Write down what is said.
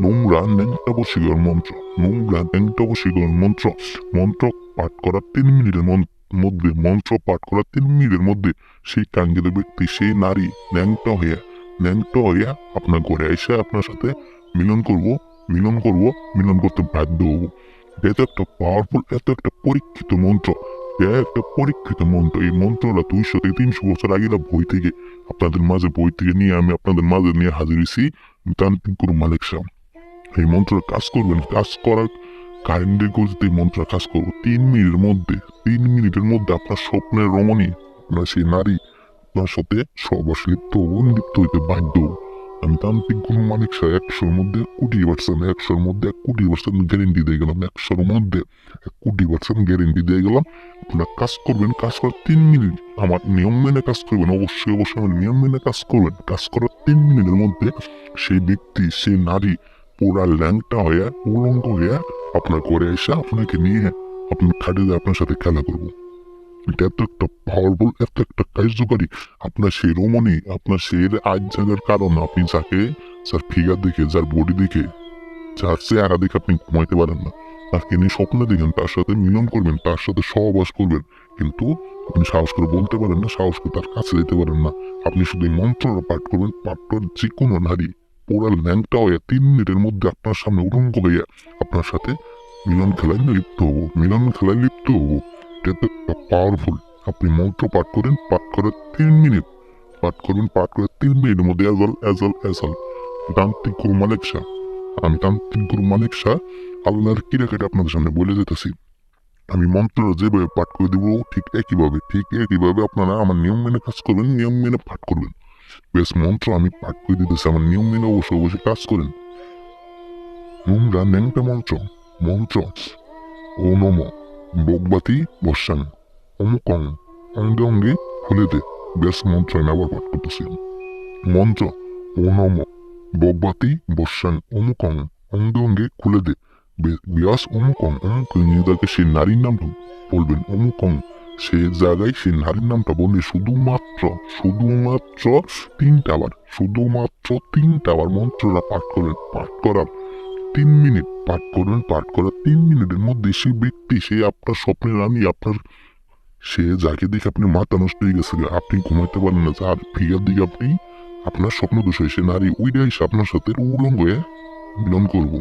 নোংরা ন্যাংটা বশীকরণ মন্ত্র, নোংরা ন্যাংটা বশীকরণ মন্ত্র মন্ত্র পাঠ করার তিন মিনিটের মন- মধ্যে, মন্ত্র পাঠ করার তিন মিনিটের মধ্যে সেই কাঙ্গিত ব্যক্তি সেই নারী ন্যাংটা হইয়া ন্যাংটা হইয়া আপনার ঘরে এসে আপনার সাথে মিলন করব মিলন করব, মিলন করতে বাধ্য হব। এত একটা পাওয়ারফুল এত একটা পরীক্ষিত মন্ত্র একটা পরীক্ষিত মন্ত্র। এই মন্ত্রটা দুইশো থেকে তিনশো বছর আগে বই থেকে, আপনাদের মাঝে বই থেকে নিয়ে আমি আপনাদের মাঝে নিয়ে হাজির হয়েছি তান্ত্রিক গুরু মালিক শাহ এই মন্ত্রের কাজ করবেন, কাজ করার কারেন্টের গতিতে এই মন্ত্র কাজ করব। তিন মিনিটের মধ্যে, তিন মিনিটের মধ্যে আপনার স্বপ্নের রমণী, আপনার সেই নারী, আপনার সাথে সবাস লিপ্ত হইতে বাধ্য। আমি তান্ত্রিক গুরু মালিক শাহ একশোর মধ্যে কোটি পার্সেন্ট একশোর মধ্যে এক কোটি পার্সেন্ট গ্যারেন্টি দিয়ে গেলাম। একশোর মধ্যে এক কোটি পার্সেন্ট গ্যারেন্টি দিয়ে গেলাম। আপনার কাজ করবেন, কাজ করার তিন মিনিট। আমার নিয়ম মেনে কাজ করবেন, অবশ্যই অবশ্যই আমার নিয়ম মেনে কাজ করবেন। কাজ করার তিন মিনিটের মধ্যে সেই ব্যক্তি, সেই নারী পুরা ল্যাংটা হয়ে, উলঙ্গ হয়ে আপনার ঘরে এসে আপনাকে নিয়ে আপনার খাটিয়ে আপনার সাথে খেলা করব। এটা এত একটা পাওয়ারফুল এত একটা কার্যকারী আপনার সেই রমণী, আপনার সেই আজ জায়গার কারণ আপনি যাকে, যার ফিগার দেখে, যার বডি দেখে, যার চেহারা দেখে আপনি ঘুমাইতে পারেন না। তাকে নিয়ে স্বপ্ন দেখেন, তার সাথে মিলন করবেন, তার সাথে সহবাস করবেন, কিন্তু আপনি সাহস করে বলতে পারেন না, সাহস করে তার কাছে যেতে পারেন না। আপনি শুধু এই মন্ত্রটা পাঠ করবেন, পাঠ যে কোনো নারী পুরা ল্যাংটা হয়ে তিন মিনিটের মধ্যে আপনার সামনে উলঙ্গ হইয়া আপনার সাথে মিলন খেলায় লিপ্ত হব, মিলন খেলায় লিপ্ত হব। এটা তো পাওয়ারফুল আপনি মন্ত্র পাঠ করেন, পাঠ করে তিন মিনিট। পাঠ করবেন, পাঠ করে তিন মিনিটের মধ্যে এজল এজল এজল তান্ত্রিক গুরু মালিক শাহ। আমি তান্ত্রিক গুরু মালিক শাহ, আল্লাহর কিরাকাটা আপনাদের সামনে বলে যেতেছি। আমি মন্ত্র যেভাবে পাঠ করে দেবো, ঠিক একইভাবে ঠিক একইভাবে আপনারা আমার নিয়ম মেনে কাজ করবেন, নিয়ম মেনে পাঠ করবেন। বেশ মন্ত্র আমি পাঠ করে দিতেছি, আমার নিয়ম মেনে অবশ্যই অবশ্যই কাজ করেন। নোংরা ন্যাংটা মন্ত্র মন্ত্র। ও নম বকবাতি বর্ষান অমুকং, অঙ্গে অঙ্গে খুলে দে, বেশ মন্ত্র আমি আবার পাঠ করতেছি। মন্ত্র ও নম বকবাতি বর্ষান অমুকং, অঙ্গে অঙ্গে খুলে দে বিয়াস অমুকং, অমুক নিজেদেরকে সেই নারীর নামটা বলবেন, অমুকং। সে জায়গায় সেই নারীর নামটা বললে শুধুমাত্র শুধুমাত্র তিনটা বার শুধুমাত্র তিনটা বার মন্ত্রটা পাঠ করবেন পাঠ করার তিন মিনিট, পাঠ করবেন পাঠ করার তিন মিনিটের মধ্যে সেই ব্যক্তি, সে আপনার স্বপ্নের রানী, আপনার, সে যাকে দেখে আপনি মাথা নষ্ট হয়ে গেছে আপনি ঘুমাইতে পারেন না, যার ফিগার দিকে আপনি, আপনার স্বপ্ন দোষ হয়েছে নারী, ওইটাই আপনার সাথে উলঙ্গ মিলন করব।